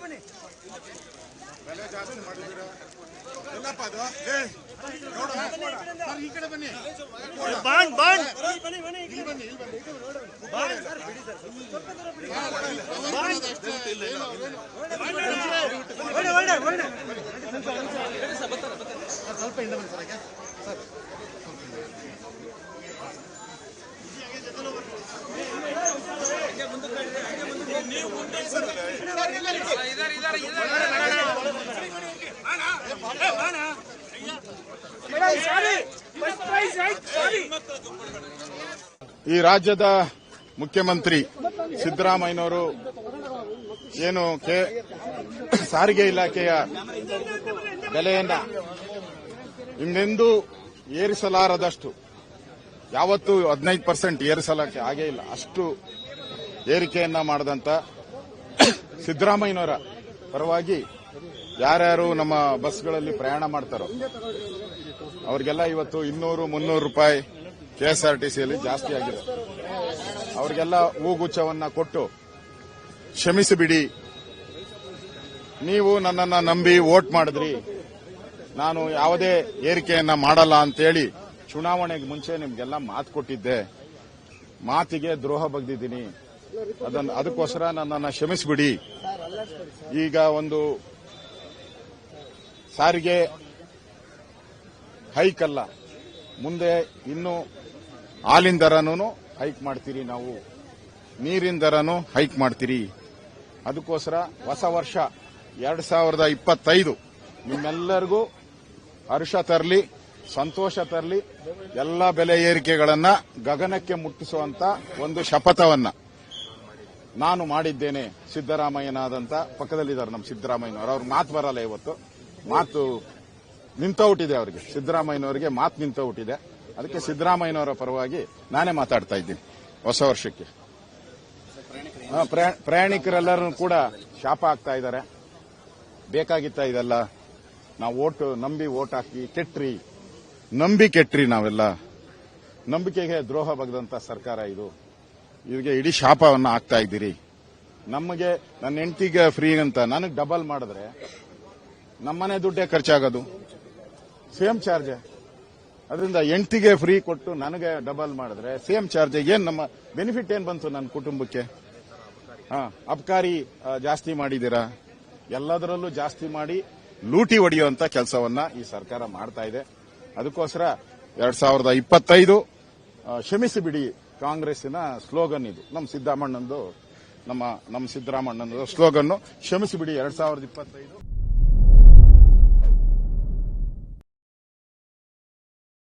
ಬೆಲೆ ಜಾಸ್ತಿ ಮಾಡಿದ್ದೀರಾ? ಎಲ್ಲಪ್ಪ ಅದು? ನೋಡು ಸರ್ ಈ ಕಡೆ ಬನ್ನಿ. ಬಾಂಡ್ ಬಾಂಡ್. ಇಲ್ಲಿ ಬನ್ನಿ ಇಲ್ಲಿ ಬನ್ನಿ. ಅಷ್ಟೇ ಏನು ಒಳ್ಳೆ ಒಳ್ಳೆ ಒಳ್ಳೆ ಸ್ವಲ್ಪ ಹಿಂದೆ ಬನ್ನಿ ಸರ್ ಸರ್. ಈ ರಾಜ್ಯದ ಮುಖ್ಯಮಂತ್ರಿ ಸಿದ್ದರಾಮಯ್ಯನವರು ಏನು ಕೆ ಸಾರಿಗೆ ಇಲಾಖೆಯ ಬೆಲೆಯನ್ನ ಇನ್ನೆಂದೂ ಏರಿಸಲಾರದಷ್ಟು, ಯಾವತ್ತೂ ಹದಿನೈದು ಪರ್ಸೆಂಟ್ ಏರಿಸಲಕ್ಕೆ ಆಗೇ ಇಲ್ಲ. ಅಷ್ಟು ಏರಿಕೆಯನ್ನ ಮಾಡದಂತ ಸಿದ್ದರಾಮಯ್ಯನವರ ಪರವಾಗಿ ಯಾರ್ಯಾರು ನಮ್ಮ ಬಸ್ಗಳಲ್ಲಿ ಪ್ರಯಾಣ ಮಾಡ್ತಾರೋ, ಅವರಿಗೆಲ್ಲ ಇವತ್ತು ಇನ್ನೂರು ಮುನ್ನೂರು ರೂಪಾಯಿ ಕೆಎಸ್ಆರ್ಟಿಸಿಯಲ್ಲಿ ಜಾಸ್ತಿ ಆಗಿದೆ. ಅವರಿಗೆಲ್ಲ ಹೂಗುಚ್ಛವನ್ನ ಕೊಟ್ಟು ಕ್ಷಮಿಸಿಬಿಡಿ. ನೀವು ನನ್ನನ್ನ ನಂಬಿ ವೋಟ್ ಮಾಡಿದ್ರಿ. ನಾನು ಯಾವುದೇ ಏರಿಕೆಯನ್ನ ಮಾಡಲ್ಲ ಅಂತೇಳಿ ಚುನಾವಣೆಗೆ ಮುಂಚೆ ನಿಮ್ಗೆಲ್ಲ ಮಾತು ಕೊಟ್ಟಿದ್ದೆ. ಮಾತಿಗೆ ದ್ರೋಹ ಬಗ್ದಿದ್ದೀನಿ. ಅದನ್ನ ಅದಕ್ಕೋಸ್ಕರ ನನ್ನನ್ನು ಕ್ಷಮಿಸಿಬಿಡಿ. ಈಗ ಒಂದು ಸಾರಿಗೆ ಹೈಕ್ ಅಲ್ಲ. ಮುಂದೆ ಇನ್ನು ಹಾಲಿನ ದರನೂ ಹೈಕ್ ಮಾಡ್ತೀರಿ ನಾವು. ನೀರಿನ ದರನೂ ಹೈಕ್ ಮಾಡ್ತೀರಿ. ಅದಕ್ಕೋಸ್ಕರ ಹೊಸ ವರ್ಷ ಎರಡು ಸಾವಿರದ ಇಪ್ಪತ್ತೈದು ನಿಮ್ಮೆಲ್ಲರಿಗೂ ಹರ್ಷ ತರಲಿ ಸಂತೋಷ ತರಲಿ ಎಲ್ಲ ಬೆಲೆ ಏರಿಕೆಗಳನ್ನು ಗಗನಕ್ಕೆ ಮುಟ್ಟಿಸುವಂತ ಒಂದು ಶಪಥವನ್ನ. ನಾನು ಮಾಡಿದ್ದೇನೆ ಸಿದ್ದರಾಮಯ್ಯನಾದಂತ ಪಕ್ಕದಲ್ಲಿದ್ದಾರೆ ನಮ್ಮ ಸಿದ್ದರಾಮಯ್ಯನವರು. ಅವ್ರ ಮಾತು ಬರಲ್ಲ ಇವತ್ತು. ಮಾತು ನಿಂತೋಟಿದೆ ಅವರಿಗೆ. ಸಿದ್ದರಾಮಯ್ಯನವರಿಗೆ ಮಾತು ನಿಂತೋಟಿದೆ ಅದಕ್ಕೆ ಸಿದ್ದರಾಮಯ್ಯನವರ ಪರವಾಗಿ ನಾನೇ ಮಾತಾಡ್ತಾ ಇದ್ದೀನಿ ಹೊಸ ವರ್ಷಕ್ಕೆ. ಪ್ರಯಾಣಿಕರೆಲ್ಲರೂ ಕೂಡ ಶಾಪ ಆಗ್ತಾ ಇದ್ದಾರೆ. ಬೇಕಾಗಿತ್ತ ಇದೆಲ್ಲ? ನಾವು ಓಟ್, ನಂಬಿ ಓಟ್ ಹಾಕಿ ಕೆಟ್ರಿ, ನಂಬಿ ಕೆಟ್ರಿ ನಾವೆಲ್ಲ. ನಂಬಿಕೆಗೆ ದ್ರೋಹ ಬಗ್ದಂತ ಸರ್ಕಾರ ಇದು. ಇವ್ರಿಗೆ ಇಡೀ ಶಾಪವನ್ನ ಹಾಕ್ತಾ ಇದ್ದೀರಿ. ನಮಗೆ ನನ್ನ ಹೆಂಡತಿಗೆ ಫ್ರೀ ಅಂತ ನನಗೆ ಡಬಲ್ ಮಾಡಿದ್ರೆ ನಮ್ಮನೆ ದುಡ್ಡೇ ಖರ್ಚಾಗೋದು. ಸೇಮ್ ಚಾರ್ಜ್ ಅದರಿಂದ ಹೆಂಡತಿಗೆ ಫ್ರೀ ಕೊಟ್ಟು ನನಗೆ ಡಬಲ್ ಮಾಡಿದ್ರೆ ಸೇಮ್ ಚಾರ್ಜ್ ಏನು ನಮ್ಮ ಬೆನಿಫಿಟ್ ಏನು ಬಂತು ನನ್ನ ಕುಟುಂಬಕ್ಕೆ? ಹಾ, ಅಬ್ಕಾರಿ ಜಾಸ್ತಿ ಮಾಡಿದ್ದೀರಾ? ಎಲ್ಲದರಲ್ಲೂ ಜಾಸ್ತಿ ಮಾಡಿ ಲೂಟಿ ಹೊಡೆಯುವಂತ ಕೆಲಸವನ್ನ ಈ ಸರ್ಕಾರ ಮಾಡ್ತಾ ಇದೆ. ಅದಕ್ಕೋಸ್ಕರ ಎರಡ್ ಸಾವಿರದ ಇಪ್ಪತ್ತೈದು ಕ್ಷಮಿಸಿ ಬಿಡಿ. ಕಾಂಗ್ರೆಸ್ಸಿನ ಸ್ಲೋಗನ್ ಇದು. ನಮ್ಮ ಸಿದ್ದರಾಮಣ್ಣಂದು ನಮ್ಮ ನಮ್ಮ ಸಿದ್ದರಾಮಣ್ಣನ ಸ್ಲೋಗನ್ ಕ್ಷಮಿಸಿಬಿಡಿ ಎರಡ್ ಸಾವಿರದ ಇಪ್ಪತ್ತೈದು.